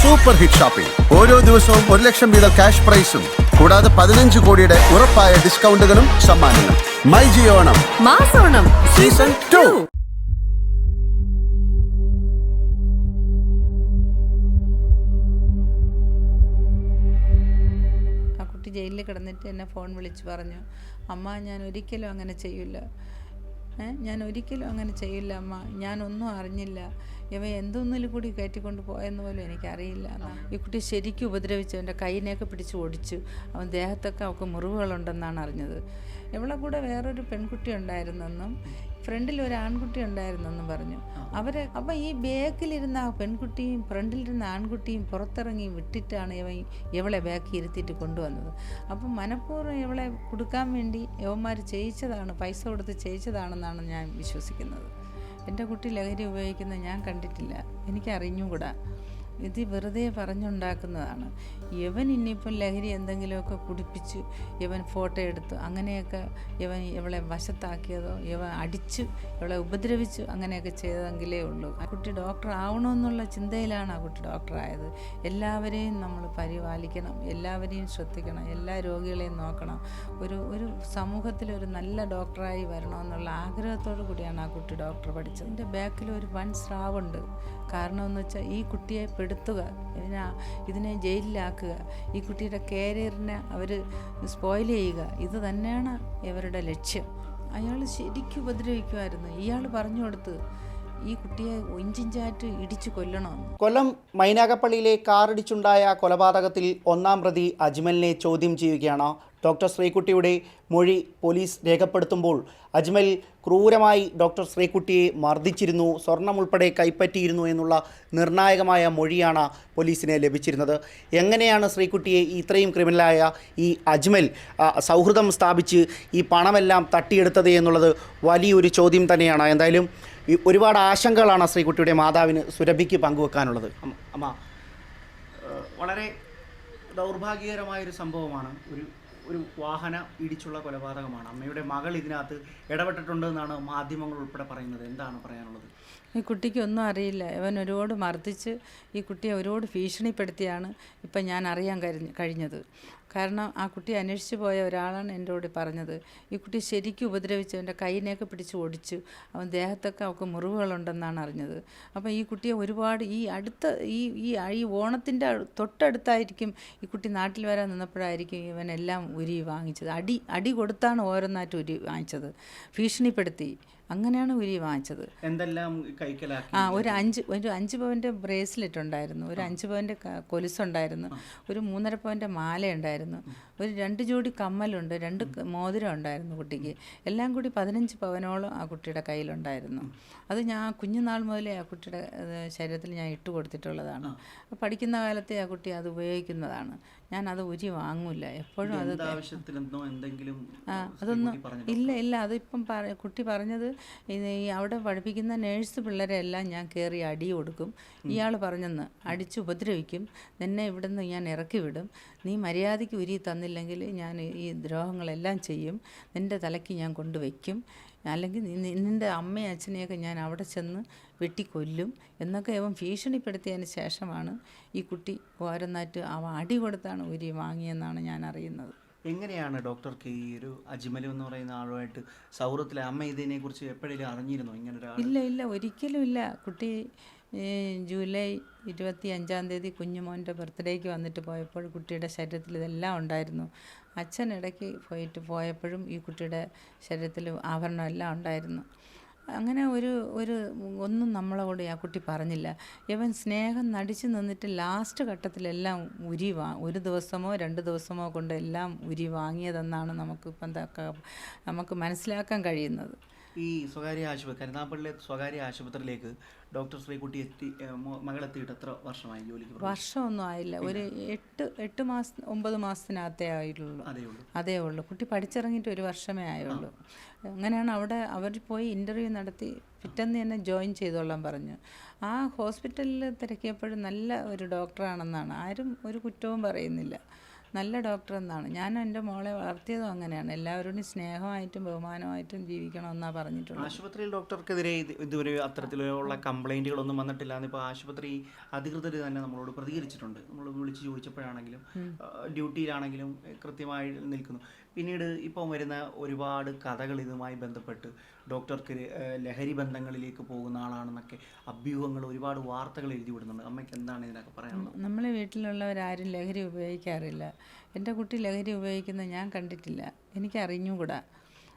Super hit shopping ഓരോ ദിവസവും ഒരു ലക്ഷം വീതം ക്യാഷ് പ്രൈസും കൂടാതെ പതിനഞ്ച് കോടിയുടെ ഉറപ്പായ ഡിസ്കൗണ്ടുകളും സമ്മാനങ്ങളും. മൈ ജിയോണം മാസോണം സീസൺ ടു. കുട്ടി ജയിലിൽ കിടന്നിട്ട് എന്നെ ഫോൺ വിളിച്ച് പറഞ്ഞു അമ്മ ഞാൻ ഒരിക്കലും അങ്ങനെ ചെയ്യില്ല. ഏ ഞാൻ ഒരിക്കലും അങ്ങനെ ചെയ്യില്ല അമ്മ. ഞാനൊന്നും അറിഞ്ഞില്ല. ഇവ എന്തൊന്നിൽ കൂടി കയറ്റിക്കൊണ്ട് പോയെന്ന് പോലും എനിക്കറിയില്ല. ഈ കുട്ടി ശരിക്കും ഉപദ്രവിച്ചു. എന്റെ കൈയിനെയൊക്കെ പിടിച്ച് ഓടിച്ചു. അവൻ ദേഹത്തൊക്കെ അവൾക്ക് മുറിവുകളുണ്ടെന്നാണ് അറിഞ്ഞത്. ഇവളെ കൂടെ വേറൊരു പെൺകുട്ടി ഉണ്ടായിരുന്നെന്നും ഫ്രണ്ടിൽ ഒരു ആൺകുട്ടി ഉണ്ടായിരുന്നെന്നും പറഞ്ഞു. അവരെ അപ്പം ഈ ബാക്കിലിരുന്ന പെൺകുട്ടിയും ഫ്രണ്ടിലിരുന്ന ആൺകുട്ടിയും പുറത്തിറങ്ങി വിട്ടിട്ടാണ് ഇവൻ ഇവളെ ബാക്കി ഇരുത്തിയിട്ട് കൊണ്ടുവന്നത്. അപ്പം മനഃപൂർവം ഇവളെ കൊടുക്കാൻ വേണ്ടി യവന്മാർ ചെയ്യിച്ചതാണ് പൈസ കൊടുത്ത് ചെയ്യിച്ചതാണെന്നാണ് ഞാൻ വിശ്വസിക്കുന്നത്. എന്റെ കുട്ടി ലഹരി ഉപയോഗിക്കുന്നത് ഞാൻ കണ്ടിട്ടില്ല. എനിക്ക് അറിഞ്ഞുകൂടാ ഇത് വെറുതെ പറഞ്ഞുണ്ടാക്കുന്നതാണ്. യവൻ ഇനിയിപ്പം ലഹരി എന്തെങ്കിലുമൊക്കെ കുടിപ്പിച്ച് യവൻ ഫോട്ടോ എടുത്തു അങ്ങനെയൊക്കെ യവൻ ഇവളെ വശത്താക്കിയതോ ഇവൻ അടിച്ച് ഇവളെ ഉപദ്രവിച്ചു അങ്ങനെയൊക്കെ ചെയ്തെങ്കിലേ ഉള്ളൂ. ആ കുട്ടി ഡോക്ടർ ആവണമെന്നുള്ള ചിന്തയിലാണ് ആ കുട്ടി ഡോക്ടറായത്. എല്ലാവരെയും നമ്മൾ പരിപാലിക്കണം എല്ലാവരെയും ശ്രദ്ധിക്കണം എല്ലാ രോഗികളെയും നോക്കണം. ഒരു ഒരു സമൂഹത്തിൽ ഒരു നല്ല ഡോക്ടറായി വരണമെന്നുള്ള ആഗ്രഹത്തോടു കൂടിയാണ് ആ കുട്ടി ഡോക്ടർ പഠിച്ചത്. എന്റെ ബാക്കിൽ ഒരു വൻ സ്രാവുണ്ട്. കാരണം എന്ന് വെച്ചാൽ ഈ കുട്ടിയെ പെടുത്തുക ഇതിനെ ഇതിനെ ജയിലിലാക്കുക. ഈ കുട്ടിയുടെ കരിയറിനെ അവർ സ്പോയിൽ ചെയ്യുക. ഇത് തന്നെയാണ് ഇവരുടെ ലക്ഷ്യം. അയാൾ ശരിക്കും ഉപദ്രവിക്കുമായിരുന്നു. ഇയാൾ പറഞ്ഞു കൊടുത്ത് ഈ കുട്ടിയെ ഇഞ്ചിഞ്ചായിട്ട് ഇടിച്ചു കൊല്ലണമെന്ന്. കൊല്ലം മൈനാകപ്പള്ളിയിലെ കാറിടിച്ചുണ്ടായ കൊലപാതകത്തിൽ ഒന്നാം പ്രതി അജ്മലിനെ ചോദ്യം ചെയ്യുകയാണ്. ഡോക്ടർ ശ്രീകുട്ടിയുടെ മൊഴി പോലീസ് രേഖപ്പെടുത്തുമ്പോൾ അജ്മൽ ക്രൂരമായി ഡോക്ടർ ശ്രീകുട്ടിയെ മർദ്ദിച്ചിരുന്നു സ്വർണം ഉൾപ്പെടെ കൈപ്പറ്റിയിരുന്നു എന്നുള്ള നിർണായകമായ മൊഴിയാണ് പോലീസിന് ലഭിച്ചിരുന്നത്. എങ്ങനെയാണ് ശ്രീകുട്ടിയെ ഇത്രയും ക്രിമിനലായ ഈ അജ്മൽ സൗഹൃദം സ്ഥാപിച്ച് ഈ പണമെല്ലാം തട്ടിയെടുത്തത് എന്നുള്ളത് വലിയൊരു ചോദ്യം തന്നെയാണ്. എന്തായാലും ഒരുപാട് ആശങ്കകളാണ് ശ്രീകുട്ടിയുടെ മാതാവിന് സുരഭിക്ക് പങ്കുവെക്കാനുള്ളത്. അമ്മ വളരെ ദൗർഭാഗ്യകരമായൊരു സംഭവമാണ്. ഒരു ഒരു വാഹന ഇടിച്ചുള്ള കൊലപാതകമാണ്. അമ്മയുടെ മകൾ ഇതിനകത്ത് ഇടപെട്ടിട്ടുണ്ടെന്നാണ് മാധ്യമങ്ങൾ ഉൾപ്പെടെ പറയുന്നത്. എന്താണ് പറയാനുള്ളത്? ഈ കുട്ടിക്ക് ഒന്നും അറിയില്ല. ഇവൻ ഒരുപാട് മർദ്ദിച്ച് ഈ കുട്ടിയെ ഒരുപാട് ഭീഷണിപ്പെടുത്തിയാണ് ഇപ്പം ഞാൻ അറിയാൻ കഴിഞ്ഞ കഴിഞ്ഞത്. കാരണം ആ കുട്ടി അന്വേഷിച്ചു പോയ ഒരാളാണ് എന്റെ കൂടെ പറഞ്ഞത്. ഈ കുട്ടി ശരിക്കും ഉപദ്രവിച്ചു. എന്റെ കൈയിനെയൊക്കെ പിടിച്ച് ഓടിച്ചു. അവൻ ദേഹത്തൊക്കെ അവൾക്ക് മുറിവുകളുണ്ടെന്നാണ് അറിഞ്ഞത്. അപ്പം ഈ കുട്ടിയെ ഒരുപാട് ഈ അടുത്ത ഈ ഈ ഈ ഓണത്തിന്റെ തൊട്ടടുത്തായിരിക്കും ഈ കുട്ടി നാട്ടിൽ വരാൻ നിന്നപ്പോഴായിരിക്കും ഇവനെല്ലാം ഉരി വാങ്ങിച്ചത്. അടി അടി കൊടുത്താണ് ഓരോന്നായിട്ട് ഉരി വാങ്ങിച്ചത്. ഭീഷണിപ്പെടുത്തി. അങ്ങനെയാണ് ഉരി വാങ്ങിച്ചത്. എന്തെല്ലാം ആ ഒരു അഞ്ച് ഒരു അഞ്ച് പവന്റെ ബ്രേസ്ലെറ്റ് ഉണ്ടായിരുന്നു. ഒരു അഞ്ച് പവന്റെ കൊലുസ് കൊലുസുണ്ടായിരുന്നു. ഒരു മൂന്നര പവന്റെ മാല ഉണ്ടായിരുന്നു ഒരു രണ്ട് ജോഡി കമ്മലുണ്ട് രണ്ട് മോതിരം ഉണ്ടായിരുന്നു കുട്ടിക്ക്. എല്ലാം കൂടി പതിനഞ്ച് പവനോളം ആ കുട്ടിയുടെ കയ്യിലുണ്ടായിരുന്നു. അത് ഞാൻ കുഞ്ഞുനാൾ മുതലേ ആ കുട്ടിയുടെ ശരീരത്തിൽ ഞാൻ ഇട്ട് കൊടുത്തിട്ടുള്ളതാണ്. പഠിക്കുന്ന കാലത്തെ ആ കുട്ടി അത് ഉപയോഗിക്കുന്നതാണ്. ഞാൻ അത് ഉരി വാങ്ങൂല. എപ്പോഴും അത് അതൊന്നും ഇല്ല ഇല്ല. അതിപ്പം പറ കുട്ടി പറഞ്ഞത് അവിടെ പഠിപ്പിക്കുന്ന നേഴ്സ് പിള്ളേരെല്ലാം ഞാൻ കയറി അടി കൊടുക്കും. ഇയാൾ പറഞ്ഞെന്ന് അടിച്ച് ഉപദ്രവിക്കും. നിന്നെ ഇവിടുന്ന് ഞാൻ ഇറക്കി വിടും. നീ മര്യാദയ്ക്ക് ഉരി തന്നില്ലെങ്കിൽ ഞാൻ ഈ ദ്രോഹങ്ങളെല്ലാം ചെയ്യും. നിന്റെ തലയ്ക്ക് ഞാൻ കൊണ്ടുവയ്ക്കും. അല്ലെങ്കിൽ നിന്റെ അമ്മയും അച്ഛനെയൊക്കെ ഞാൻ അവിടെ ചെന്ന് വെട്ടിക്കൊല്ലും എന്നൊക്കെ അവൻ ഭീഷണിപ്പെടുത്തിയതിന് ശേഷമാണ് ഈ കുട്ടി ഓരോന്നായിട്ട് അവ അടി കൊടുത്താണ് ഉരി വാങ്ങിയെന്നാണ് ഞാൻ അറിയുന്നത്. എങ്ങനെയാണ് ഡോക്ടർക്ക് ഈ ഒരു അജ്മൽ എന്ന് പറയുന്ന ആളുമായിട്ട് സൗഹൃദത്തിലെ അമ്മ ഇതിനെക്കുറിച്ച് എപ്പോഴെങ്കിലും അറിഞ്ഞിരുന്നോ ഇങ്ങനെ ഇല്ല ഇല്ല ഒരിക്കലും ഇല്ല. കുട്ടി ഏ, ജൂലൈ ഇരുപത്തി അഞ്ചാം തീയതി കുഞ്ഞുമോന്റെ ബർത്ത്ഡേക്ക് വന്നിട്ട് പോയപ്പോൾ കുട്ടിയുടെ ശരീരത്തിൽ ഇതെല്ലാം ഉണ്ടായിരുന്നു. അച്ഛൻ ഇടയ്ക്ക് പോയിട്ട് പോയപ്പോഴും ഈ കുട്ടിയുടെ ശരീരത്തിൽ ആഭരണം എല്ലാം ഉണ്ടായിരുന്നു. അങ്ങനെ ഒരു ഒരു ഒന്നും നമ്മളോട് ആ കുട്ടി പറഞ്ഞില്ല. ഇവൻ സ്നേഹം നടിച്ചു നിന്നിട്ട് ലാസ്റ്റ് ഘട്ടത്തിലെല്ലാം ഉരി വാ ഒരു ദിവസമോ രണ്ട് ദിവസമോ കൊണ്ട് എല്ലാം ഉരി വാങ്ങിയതെന്നാണ് നമുക്കിപ്പം നമുക്ക് മനസ്സിലാക്കാൻ കഴിയുന്നത്. ഈ സ്വകാര്യ ആശുപത്രി കരുനാപ്പള്ളി സ്വകാര്യ ആശുപത്രിയിലേക്ക് ഡോക്ടർ ശ്രീകുട്ടി എത്തി മകളെത്തിയിട്ട് എത്ര വർഷമായി ജോലിക്ക്? വർഷമൊന്നും ആയില്ല. ഒരു എട്ട് എട്ട് മാസം ഒമ്പത് മാസത്തിനകത്തേ ആയിട്ടുള്ളൂ. അതേ ഉള്ളൂ. അതേ ഉള്ളൂ. കുട്ടി പഠിച്ചിറങ്ങിയിട്ട് ഒരു വർഷമേ ആയുള്ളൂ. അങ്ങനെയാണ് അവിടെ അവർ പോയി ഇന്റർവ്യൂ നടത്തി പിറ്റേന്ന് തന്നെ ജോയിൻ ചെയ്തോളാൻ പറഞ്ഞു. ആ ഹോസ്പിറ്റലിൽ തിരക്കിയപ്പോഴും നല്ല ഒരു ഡോക്ടറാണെന്നാണ് ആരും ഒരു കുറ്റവും പറയുന്നില്ല. നല്ല ഡോക്ടർ എന്നാണ്. ഞാൻ എന്റെ മോളെ വളർത്തിയതും അങ്ങനെയാണ്. എല്ലാവരോടും സ്നേഹമായിട്ടും ബഹുമാനമായിട്ടും ജീവിക്കണമെന്നാണ് പറഞ്ഞിട്ടുള്ളത്. ആശുപത്രിയിൽ ഡോക്ടർക്കെതിരെ ഇതുവരെ അത്തരത്തിലുള്ള കംപ്ലൈന്റുകളൊന്നും വന്നിട്ടില്ല. എന്നിപ്പോൾ ആശുപത്രി അധികൃതർ തന്നെ നമ്മളോട് പ്രതികരിച്ചിട്ടുണ്ട്. നമ്മൾ വിളിച്ച് ചോദിച്ചപ്പോഴാണെങ്കിലും ഡ്യൂട്ടിയിലാണെങ്കിലും കൃത്യമായി നിൽക്കുന്നു. പിന്നീട് ഇപ്പം വരുന്ന ഒരുപാട് കഥകൾ ഇതുമായി ബന്ധപ്പെട്ട് ഡോക്ടർക്ക് ലഹരി ബന്ധങ്ങളിലേക്ക് പോകുന്ന ആളാണെന്നൊക്കെ അഭ്യൂഹങ്ങൾ ഒരുപാട് വാർത്തകൾ എഴുതി വിടുന്നുണ്ട്. അമ്മയ്ക്ക് എന്താണ് ഇതിനൊക്കെ പറയാനുള്ളത്? നമ്മളെ വീട്ടിലുള്ളവരാരും ലഹരി ഉപയോഗിക്കാറില്ല. എന്റെ കുട്ടി ലഹരി ഉപയോഗിക്കുന്നത് ഞാൻ കണ്ടിട്ടില്ല. എനിക്കറിഞ്ഞുകൂടാ.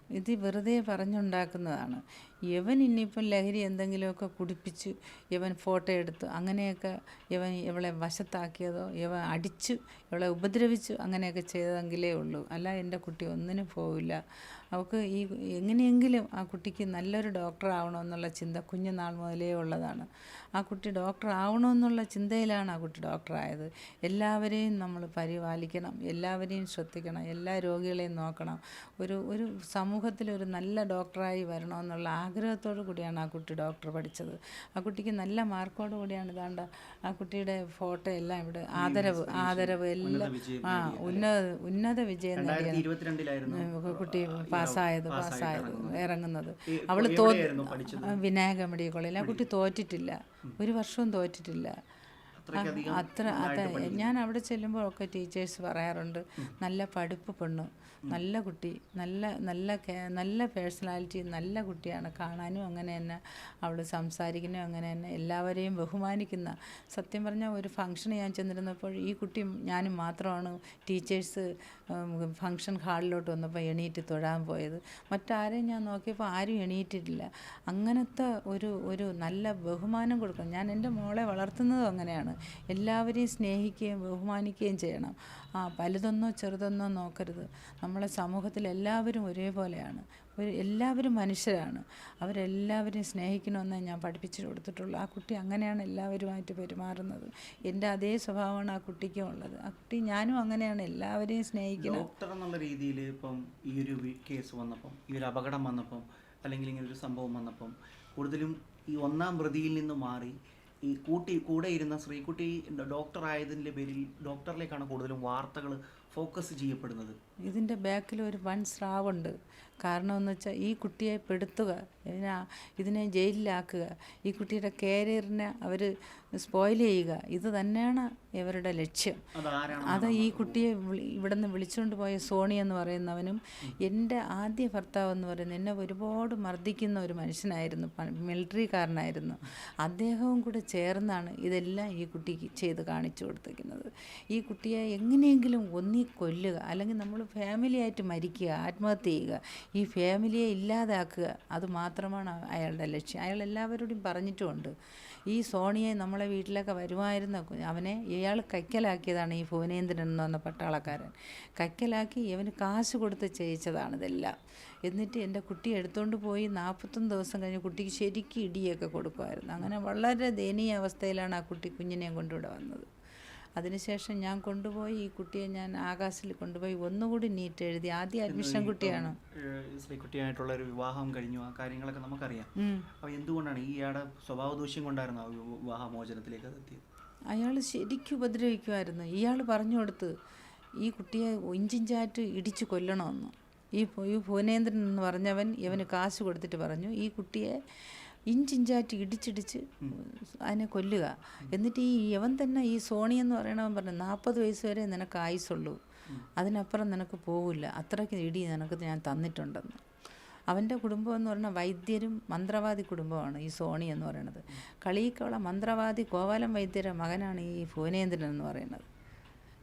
ഇത് വെറുതെ പറഞ്ഞുണ്ടാക്കുന്നതാണ്. ഇവൻ ഇനിയിപ്പം ലഹരി എന്തെങ്കിലുമൊക്കെ കുടിപ്പിച്ച് ഇവൻ ഫോട്ടോ എടുത്തു അങ്ങനെയൊക്കെ ഇവൻ ഇവളെ വശത്താക്കിയതോ ഇവൻ അടിച്ച് ഇവളെ ഉപദ്രവിച്ചു അങ്ങനെയൊക്കെ ചെയ്തതെങ്കിലേ ഉള്ളൂ. അല്ല എന്റെ കുട്ടി ഒന്നിനും പോവില്ല. അവൾക്ക് ഈ എങ്ങനെയെങ്കിലും ആ കുട്ടിക്ക് നല്ലൊരു ഡോക്ടർ ആവണമെന്നുള്ള ചിന്ത കുഞ്ഞുനാൾ മുതലേ ഉള്ളതാണ്. ആ കുട്ടി ഡോക്ടർ ആവണമെന്നുള്ള ചിന്തയിലാണ് ആ കുട്ടി ഡോക്ടറായത്. എല്ലാവരെയും നമ്മൾ പരിപാലിക്കണം എല്ലാവരെയും ശ്രദ്ധിക്കണം എല്ലാ രോഗികളെയും നോക്കണം. ഒരു ഒരു സമൂഹത്തിൽ ഒരു നല്ല ഡോക്ടറായി വരണമെന്നുള്ള ആഗ്രഹത്തോടു കൂടിയാണ് ആ കുട്ടി ഡോക്ടർ പഠിച്ചത്. ആ കുട്ടിക്ക് നല്ല മാർക്കോടു കൂടിയാണ് ഇതാണ്ട ആ കുട്ടിയുടെ ഫോട്ടോ എല്ലാം ഇവിടെ ആദരവ് ആദരവ് എല്ലാം. ആ ഉന്നത ഉന്നത വിജയം നേടിയ കുട്ടി പാസ്സായത് പാസ്സായത് ഇറങ്ങുന്നത്. അവൾ അവൾ തോറ്റ് വിനായക മെഡിക്കൽ കോളേജിൽ. ആ കുട്ടി തോറ്റിട്ടില്ല. ഒരു വർഷവും തോറ്റിട്ടില്ല. അത്ര അതെ. ഞാൻ അവിടെ ചെല്ലുമ്പോൾ ഒക്കെ ടീച്ചേഴ്സ് പറയാറുണ്ട് നല്ല പഠിപ്പ് പെണ്ണ് നല്ല കുട്ടി നല്ല നല്ല നല്ല പേഴ്സണാലിറ്റി നല്ല കുട്ടിയാണ്. കാണാനും അങ്ങനെ തന്നെ അവൾ സംസാരിക്കാനും അങ്ങനെ തന്നെ എല്ലാവരെയും ബഹുമാനിക്കുന്ന. സത്യം പറഞ്ഞാൽ ഒരു ഫംഗ്ഷന് ഞാൻ ചെന്നിരുന്നപ്പോൾ ഈ കുട്ടി ഞാനും മാത്രമാണ് ടീച്ചേഴ്സ് ഫംഗ്ഷൻ ഹാളിലോട്ട് വന്നപ്പോൾ എണീറ്റ് തൊഴാൻ പോയത്. മറ്റാരെയും ഞാൻ നോക്കിയപ്പോൾ ആരും എണീറ്റിട്ടില്ല. അങ്ങനത്തെ ഒരു ഒരു നല്ല ബഹുമാനം കൊടുക്കണം. ഞാൻ എന്റെ മോളെ വളർത്തുന്നതും അങ്ങനെയാണ്. എല്ലാവരെയും സ്നേഹിക്കുകയും ബഹുമാനിക്കുകയും ചെയ്യണം. ആ വലുതെന്നോ ചെറുതെന്നോ നോക്കരുത്. നമ്മളെ സമൂഹത്തിൽ എല്ലാവരും ഒരേപോലെയാണ്. ഒരു എല്ലാവരും മനുഷ്യരാണ്. അവരെല്ലാവരെയും സ്നേഹിക്കണമെന്ന് ഞാൻ പഠിപ്പിച്ചു കൊടുത്തിട്ടുള്ളൂ. ആ കുട്ടി അങ്ങനെയാണ് എല്ലാവരുമായിട്ട് പെരുമാറുന്നത്. എന്റെ അതേ സ്വഭാവമാണ് ആ കുട്ടിക്കും ഉള്ളത്. ആ കുട്ടി ഞാനും അങ്ങനെയാണ് എല്ലാവരെയും സ്നേഹിക്കുന്നത് ഡോക്ടർ എന്നുള്ള രീതിയിൽ ഇപ്പം ഈ ഒരു കേസ് വന്നപ്പം ഈ ഒരു അപകടം വന്നപ്പം അല്ലെങ്കിൽ ഇങ്ങനെ ഒരു സംഭവം വന്നപ്പം കൂടുതലും ഈ ഒന്നാം പ്രതിയിൽ നിന്ന് മാറി ഈ കൂട്ടി കൂടെ ഇരുന്ന ശ്രീകുട്ടി ഡോക്ടറായതിന്റെ പേരിൽ ഡോക്ടറിലേക്കാണ് കൂടുതലും വാർത്തകൾ ഫോക്കസ് ചെയ്യപ്പെടുന്നത്. ഇതിന്റെ ബാക്കിൽ ഒരു വൺ സ്രാവുണ്ട്. കാരണം എന്ന് വെച്ചാൽ ഈ കുട്ടിയെ പെടുത്തുക ഇതിനെ ഇതിനെ ജയിലിലാക്കുക ഈ കുട്ടിയുടെ കരിയറിനെ അവർ സ്പോയിൽ ചെയ്യുക ഇത് തന്നെയാണ് ഇവരുടെ ലക്ഷ്യം. അത് ഈ കുട്ടിയെ ഇവിടെ നിന്ന് വിളിച്ചുകൊണ്ട് പോയ സോണി എന്ന് പറയുന്നവനും എന്റെ ആദ്യ ഭർത്താവ് എന്ന് പറയുന്നത് എന്നെ ഒരുപാട് മർദ്ദിക്കുന്ന ഒരു മനുഷ്യനായിരുന്നു മിലിറ്ററിക്കാരനായിരുന്നു അദ്ദേഹവും കൂടെ ചേർന്നാണ് ഇതെല്ലാം ഈ കുട്ടിക്ക് ചെയ്ത് കാണിച്ചു കൊടുത്തിരിക്കുന്നത്. ഈ കുട്ടിയെ എങ്ങനെയെങ്കിലും ഒന്നി കൊല്ലുക അല്ലെങ്കിൽ നമ്മൾ ഫാമിലിയായിട്ട് മരിക്കുക ആത്മഹത്യ ചെയ്യുക ഈ ഫാമിലിയെ ഇല്ലാതാക്കുക അത് മാത്രമാണ് അയാളുടെ ലക്ഷ്യം. അയാൾ എല്ലാവരോടും പറഞ്ഞിട്ടുമുണ്ട് ഈ സോണിയെ നമ്മളെ വീട്ടിലൊക്കെ വരുമായിരുന്ന അവനെ ഇയാൾ കൈക്കലാക്കിയതാണ് ഈ ഭുവനേന്ദ്രൻ എന്ന് പറഞ്ഞ പട്ടാളക്കാരൻ. കൈക്കലാക്കി ഇവന് കാശ് കൊടുത്ത് ചെയ്യിച്ചതാണ് ഇതെല്ലാം. എന്നിട്ട് എന്റെ കുട്ടി എടുത്തുകൊണ്ട് പോയി നാൽപ്പത്തൊന്ന് ദിവസം കഴിഞ്ഞ് കുട്ടിക്ക് ശരിക്കും ഇടിയൊക്കെ കൊടുക്കുമായിരുന്നു. അങ്ങനെ വളരെ ദയനീയ അവസ്ഥയിലാണ് ആ കുട്ടി കുഞ്ഞിനെയും കൊണ്ടിവിടെ വന്നത്. അതിനുശേഷം ഞാൻ കൊണ്ടുപോയി ഈ കുട്ടിയെ ഞാൻ ആകാശിൽ കൊണ്ടുപോയി ഒന്നുകൂടി നീറ്റ് എഴുതി. ആദ്യ അഡ്മിഷൻ കുട്ടിയാണ്. കുട്ടിയായിട്ടുള്ള ഒരു വിവാഹം കഴിഞ്ഞു. ആ കാര്യങ്ങളൊക്കെ നമുക്കറിയാം. അപ്പോൾ എന്തുകൊണ്ടാണ് ഈ ആടെ സ്വഭാവ ദൂഷ്യം കൊണ്ടായിരുന്നു ആ വിവാഹമോചനത്തിലേക്ക് എത്തിയത്? അയാൾ ശരിക്കും ഉപദ്രവിക്കുമായിരുന്നു ഇയാൾ പറഞ്ഞു കൊടുത്ത് ഈ കുട്ടിയെ ഇഞ്ചിഞ്ചാറ്റ് ഇടിച്ച് കൊല്ലണമെന്ന്. ഈ ഈ ഭുവനേന്ദ്രൻ എന്ന് പറഞ്ഞവൻ ഇവന് കാശ് കൊടുത്തിട്ട് പറഞ്ഞു ഈ കുട്ടിയെ ഇഞ്ചിഞ്ചാറ്റ് ഇടിച്ചിടിച്ച് അതിനെ കൊല്ലുക. എന്നിട്ട് ഈ യവൻ തന്നെ ഈ സോണി എന്ന് പറയണവൻ പറഞ്ഞു നാൽപ്പത് വയസ്സ് വരെ നിനക്ക് ആയുസുള്ളൂ അതിനപ്പുറം നിനക്ക് പോവില്ല. അത്രയ്ക്ക് ഇടി നിനക്ക് ഞാൻ തന്നിട്ടുണ്ടെന്ന്. അവന്റെ കുടുംബം എന്ന് പറഞ്ഞാൽ വൈദ്യരും മന്ത്രവാദി കുടുംബമാണ് ഈ സോണി എന്ന് പറയുന്നത്. കളിയിക്കവള മന്ത്രവാദി കോവാലം വൈദ്യരുടെ മകനാണ് ഈ ഭുവനേന്ദ്രൻ എന്ന് പറയുന്നത്.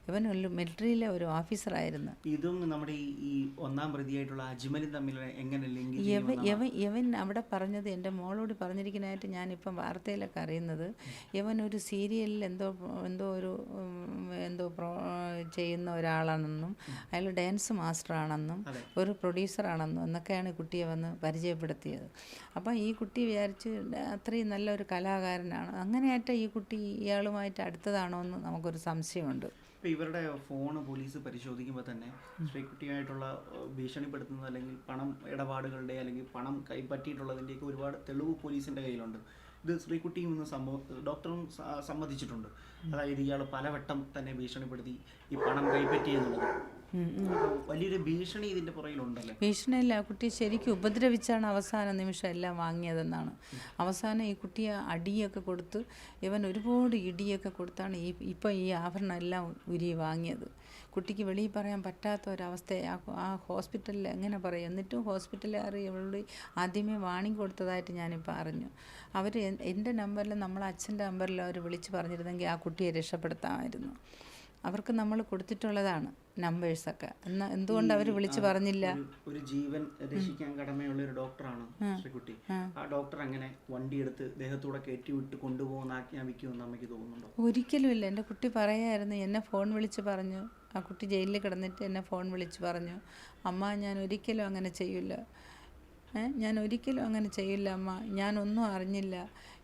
ഇവൻ ഒരു മിലിറ്ററിയിലെ ഒരു ഓഫീസറായിരുന്നു ഇതും നമ്മുടെ ഈ ഒന്നാം പ്രതിയായിട്ടുള്ള അജ്മലും തമ്മിൽ എങ്ങനെ ലിങ്ക് യവൻ യവൻ അവിടെ പറഞ്ഞത് എന്റെ മോളോട് പറഞ്ഞിരിക്കുന്നതായിട്ട് ഞാനിപ്പം വാർത്തയിലൊക്കെ അറിയുന്നത്. യവൻ ഒരു സീരിയലിൽ എന്തോ എന്തോ ഒരു എന്തോ പ്രോ ചെയ്യുന്ന ഒരാളാണെന്നും അയാൾ ഡാൻസ് മാസ്റ്ററാണെന്നും ഒരു പ്രൊഡ്യൂസറാണെന്നും എന്നൊക്കെയാണ് ഈ കുട്ടിയെ വന്ന് പരിചയപ്പെടുത്തിയത്. അപ്പം ഈ കുട്ടി വിചാരിച്ച് അത്രയും നല്ലൊരു കലാകാരനാണ്. അങ്ങനെയായിട്ട് ഈ കുട്ടി ഇയാളുമായിട്ട് അടുത്തതാണോ എന്ന് നമുക്കൊരു സംശയമുണ്ട്. ഇപ്പോൾ ഇവരുടെ ഫോൺ പോലീസ് പരിശോധിക്കുമ്പോൾ തന്നെ സ്ത്രീക്കുട്ടിയായിട്ടുള്ള ഭീഷണിപ്പെടുത്തുന്ന ഭീഷണിപ്പെടുത്തുന്നത് അല്ലെങ്കിൽ പണം ഇടപാടുകളുടെ അല്ലെങ്കിൽ പണം കൈപ്പറ്റിയിട്ടുള്ളതിന്റെയൊക്കെ ഒരുപാട് തെളിവ് പോലീസിന്റെ കയ്യിലുണ്ട്. ഇത് ശ്രീകുട്ടിയും ഇന്ന് സംഭവം ഡോക്ടറും സമ്മതിച്ചിട്ടുണ്ട്. അതായത് ഇയാൾ പലവട്ടം തന്നെ ഭീഷണിപ്പെടുത്തി ഈ പണം കൈപ്പറ്റി എന്നുള്ളത് വലിയൊരു ഭീഷണി ഇതിന്റെ പുറകിലുണ്ടല്ലോ? ഭീഷണിയില്ല ആ കുട്ടിയെ ശരിക്കും ഉപദ്രവിച്ചാണ് അവസാന നിമിഷം എല്ലാം വാങ്ങിയതെന്നാണ്. അവസാനം ഈ കുട്ടിയെ അടിയൊക്കെ കൊടുത്ത് ഇവൻ ഒരുപാട് ഇടിയൊക്കെ കൊടുത്താണ് ഈ ഇപ്പം ഈ ആഭരണം എല്ലാം ഉരി വാങ്ങിയത്. കുട്ടിക്ക് വെളിയിൽ പറയാൻ പറ്റാത്ത ഒരവസ്ഥ. ആ ആ ഹോസ്പിറ്റലിൽ എങ്ങനെ പറയും? എന്നിട്ടും ഹോസ്പിറ്റലുകാർ ഇവളോട് ആദ്യമേ വാണിംഗ് കൊടുത്തതായിട്ട് ഞാനിപ്പോൾ അറിഞ്ഞു. അവർ എന്റെ നമ്പറിൽ നമ്മളെ അച്ഛന്റെ നമ്പറിൽ അവർ വിളിച്ച് പറഞ്ഞിരുന്നെങ്കിൽ ആ കുട്ടിയെ രക്ഷപ്പെടുത്താമായിരുന്നു. അവർക്ക് നമ്മൾ കൊടുത്തിട്ടുള്ളതാണ് നമ്പേഴ്സൊക്കെ എന്നാ എന്തുകൊണ്ട് അവർ വിളിച്ചു പറഞ്ഞില്ല? ഒരു- ജീവൻ രക്ഷിക്കാൻ കടമയുള്ള ഒരു ഡോക്ടറാണ് ശ്രീകുട്ടി. ആ. ഡോക്ടർ അങ്ങനെ വണ്ടി എടുത്ത് ദേഹത്തൂടെ കയറ്റി വിട്ട് കൊണ്ടുപോകുന്ന ആജ്ഞാപിക്കുമെന്ന് അമ്മയ്ക്ക് തോന്നുന്നുണ്ടോ? ഒരിക്കലും ഇല്ല. എന്റെ കുട്ടി പറയായിരുന്നു എന്നെ ഫോൺ വിളിച്ച് പറഞ്ഞു. ആ കുട്ടി ജയിലിൽ കിടന്നിട്ട് എന്നെ ഫോൺ വിളിച്ച് പറഞ്ഞു. അമ്മ ഞാൻ ഒരിക്കലും അങ്ങനെ ചെയ്യില്ല ഞാൻ ഒരിക്കലും അങ്ങനെ ചെയ്യില്ല അമ്മ. ഞാനൊന്നും അറിഞ്ഞില്ല.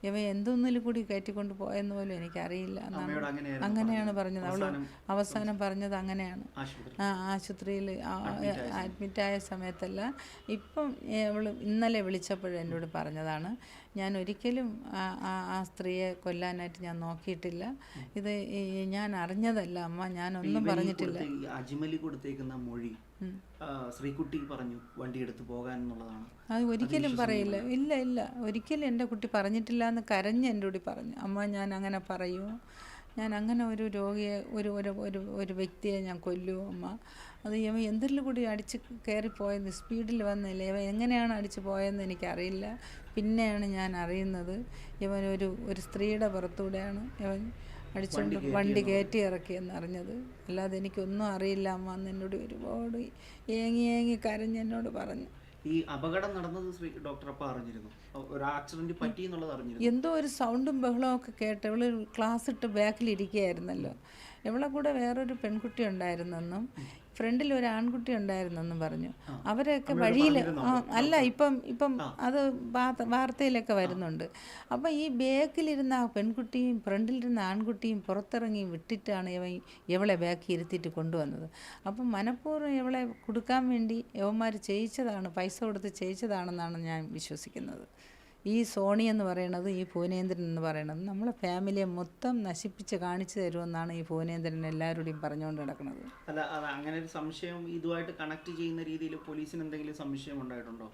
ഇവ എന്തൊന്നിൽ കൂടി കയറ്റിക്കൊണ്ട് പോയെന്ന് പോലും എനിക്കറിയില്ല. അങ്ങനെയാണ് പറഞ്ഞത്. അവൾ അവസാനം പറഞ്ഞത് അങ്ങനെയാണ്. ആ ആശുപത്രിയിൽ അഡ്മിറ്റായ സമയത്തല്ല. ഇപ്പം അവൾ ഇന്നലെ വിളിച്ചപ്പോഴും എന്നോട് പറഞ്ഞതാണ്. ഞാൻ ഒരിക്കലും ആ- സ്ത്രീയെ കൊല്ലാനായിട്ട് ഞാൻ നോക്കിയിട്ടില്ല. ഇത് ഞാൻ അറിഞ്ഞതല്ല അമ്മ. ഞാനൊന്നും ഒന്നും പറഞ്ഞിട്ടില്ല. അജിമലി കൊടുത്തേക്കുന്ന മൊഴി ശ്രീകുട്ടി പറഞ്ഞു വണ്ടിയെടുത്ത് പോകാൻ എന്നുള്ളതാണ്. അത് ഒരിക്കലും പറയില്ല. ഇല്ല ഇല്ല. ഒരിക്കലും എന്റെ കുട്ടി പറഞ്ഞിട്ടില്ല എന്ന് കരഞ്ഞ് എന്റെ കൂടി പറഞ്ഞു. അമ്മ ഞാൻ അങ്ങനെ പറയൂ. ഞാൻ അങ്ങനെ ഒരു രോഗിയെ ഒരു ഒരു ഒരു വ്യക്തിയെ ഞാൻ കൊല്ലൂ അമ്മ. അത് ഇവ എന്തിൽ കൂടി അടിച്ച് കയറിപ്പോയെന്ന് സ്പീഡിൽ വന്നില്ല? ഇവ എങ്ങനെയാണ് അടിച്ച് പോയതെന്ന് എനിക്കറിയില്ല. പിന്നെയാണ് ഞാൻ അറിയുന്നത്. ഇവൻ ഒരു ഒരു സ്ത്രീയുടെ പുറത്തൂടെയാണ് ഇവൻ അടിച്ചുകൊണ്ട് വണ്ടി കയറ്റി ഇറക്കിയെന്ന് അറിഞ്ഞത് അല്ലാതെ എനിക്കൊന്നും അറിയില്ല. അമ്മ എന്ന് എന്നോട് ഒരുപാട് ഏങ്ങി ഏങ്ങി കരഞ്ഞ് എന്നോട് പറഞ്ഞു. ഈ അപകടം നടന്നത് ഡോക്ടർ അപ്പ അറിഞ്ഞിരുന്നു. ഒരു ആക്സിഡന്റ് പറ്റി എന്നുള്ളത് അറിഞ്ഞിരുന്നു. എന്തോ ഒരു സൗണ്ടും ബഹളവും ഒക്കെ കേട്ട് ഇവൾ ക്ലാസ് ഇട്ട് ബാക്കിൽ ബാക്കിലിരിക്കുകയായിരുന്നല്ലോ. ഇവളെ കൂടെ വേറൊരു പെൺകുട്ടി ഉണ്ടായിരുന്നെന്നും ഫ്രണ്ടിൽ ഒരു ആൺകുട്ടി ഉണ്ടായിരുന്നെന്നും പറഞ്ഞു. അവരൊക്കെ വഴിയിൽ അല്ല ഇപ്പം ഇപ്പം അത് വാർത്ത- വാർത്തയിലൊക്കെ വരുന്നുണ്ട്. അപ്പം ഈ ബാക്കിലിരുന്ന ആ പെൺകുട്ടിയും ഫ്രണ്ടിലിരുന്ന ആൺകുട്ടിയും പുറത്തിറങ്ങി വിട്ടിട്ടാണ് ഇവ ഇവളെ ബാക്കി ഇരുത്തിയിട്ട് കൊണ്ടുവന്നത്. അപ്പം മനഃപൂർവം ഇവളെ കൊടുക്കാൻ വേണ്ടി യവന്മാർ ചെയ്യിച്ചതാണ് പൈസ കൊടുത്ത് ചെയ്യിച്ചതാണെന്നാണ് ഞാൻ വിശ്വസിക്കുന്നത്. ഈ സോണി എന്ന് പറയണത് ഈ ഭുവനേന്ദ്രൻ എന്ന് പറയണത് നമ്മളെ ഫാമിലിയെ മൊത്തം നശിപ്പിച്ച് കാണിച്ചു തരുമെന്നാണ് ഈ ഭുവനേന്ദ്രൻ എല്ലാവരോടും പറഞ്ഞുകൊണ്ട് നടക്കുന്നത്. അല്ല അങ്ങനെ ഒരു സംശയം ഇതുമായിട്ട് കണക്ട് ചെയ്യുന്ന രീതിയിൽ പോലീസിന് എന്തെങ്കിലും സംശയം ഉണ്ടായിട്ടുണ്ടോ?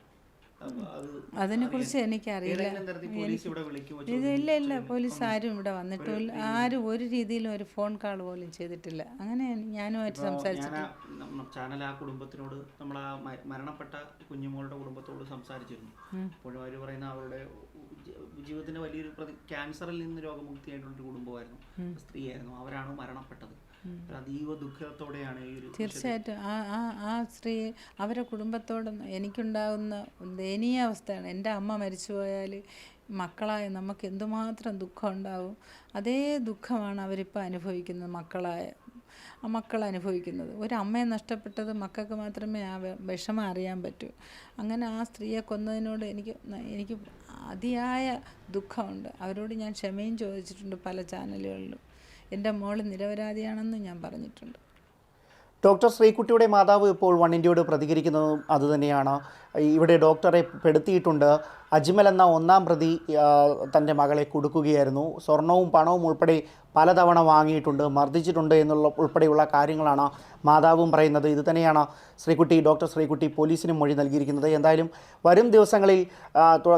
അതിനെക്കുറിച്ച് എനിക്കറിയില്ല. ഇത് ഇല്ല ഇല്ല പോലീസ് ആരും ഇവിടെ വന്നിട്ടില്ല ആരും ഒരു രീതിയിലും ഒരു ഫോൺ കോൾ പോലും ചെയ്തിട്ടില്ല. അങ്ങനെ ഞാനുമായിട്ട് സംസാരിച്ചു ചാനൽ ആ കുടുംബത്തിനോട് നമ്മൾ ആ മരണപ്പെട്ട കുഞ്ഞുമോളുടെ കുടുംബത്തോട് സംസാരിച്ചിരുന്നു. അപ്പോഴും അവർ പറയുന്ന അവരുടെ ജീവിതത്തിന്റെ വലിയൊരു ക്യാൻസറിൽ നിന്ന് രോഗമുക്തിയായിട്ടുള്ള ഒരു കുടുംബമായിരുന്നു സ്ത്രീയായിരുന്നു. അവരാണ് മരണപ്പെട്ടത്. അതീവ ദുഃഖത്തോടെയാണ് ഈ ഒരു തീർച്ചയായിട്ടും. ആ ആ ആ സ്ത്രീ അവരെ കുടുംബത്തോട് എനിക്കുണ്ടാകുന്ന ദയനീയ അവസ്ഥയാണ്. എന്റെ അമ്മ മരിച്ചു മരിച്ചുപോയാൽ മക്കളായ നമുക്ക് എന്തുമാത്രം ദുഃഖം ഉണ്ടാവും അതേ ദുഃഖമാണ് അവരിപ്പോൾ അനുഭവിക്കുന്നത് മക്കളായ ആ മക്കൾ അനുഭവിക്കുന്നത്. ഒരു അമ്മയെ നഷ്ടപ്പെട്ടത് മക്കൾക്ക് മാത്രമേ ആ വിഷമം അറിയാൻ പറ്റൂ. അങ്ങനെ ആ സ്ത്രീയെ കൊന്നതിനോട് എനിക്ക് എനിക്ക് അതിയായ ദുഃഖമുണ്ട്. അവരോട് ഞാൻ ക്ഷമയും ചോദിച്ചിട്ടുണ്ട് പല ചാനലുകളിലും. എന്റെ മോൾ നിരപരാധിയാണെന്ന് ഞാൻ പറഞ്ഞിട്ടുണ്ട്. ഡോക്ടർ ശ്രീകുട്ടിയുടെ മാതാവ് ഇപ്പോൾ വൺ ഇന്ത്യയോട് പ്രതികരിക്കുന്നതും അതുതന്നെയാണ്. ഇവിടെ ഡോക്ടറെ പെടുത്തിയിട്ടുണ്ട്. അജ്മൽ എന്ന ഒന്നാം പ്രതി തന്റെ മകളെ കൊടുക്കുകയായിരുന്നു. സ്വർണവും പണവും ഉൾപ്പെടെ പലതവണ വാങ്ങിയിട്ടുണ്ട് മർദ്ദിച്ചിട്ടുണ്ട് എന്നുള്ള ഉൾപ്പെടെയുള്ള കാര്യങ്ങളാണ് മാതാവും പറയുന്നത്. ഇത് തന്നെയാണ് ശ്രീകുട്ടി ഡോക്ടർ ശ്രീകുട്ടി പോലീസിന് മൊഴി നൽകിയിരിക്കുന്നത്. എന്തായാലും വരും ദിവസങ്ങളിൽ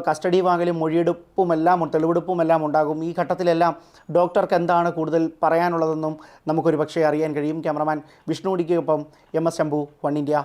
കസ്റ്റഡി വാങ്ങലും മൊഴിയെടുപ്പുമെല്ലാം തെളിവെടുപ്പുമെല്ലാം ഉണ്ടാകും. ഈ ഘട്ടത്തിലെല്ലാം ഡോക്ടർക്ക് എന്താണ് കൂടുതൽ പറയാനുള്ളതെന്നും നമുക്കൊരു പക്ഷേ അറിയാൻ കഴിയും. Cameraman വിഷ്ണുടിക്കൊപ്പം M S Shambhu One India.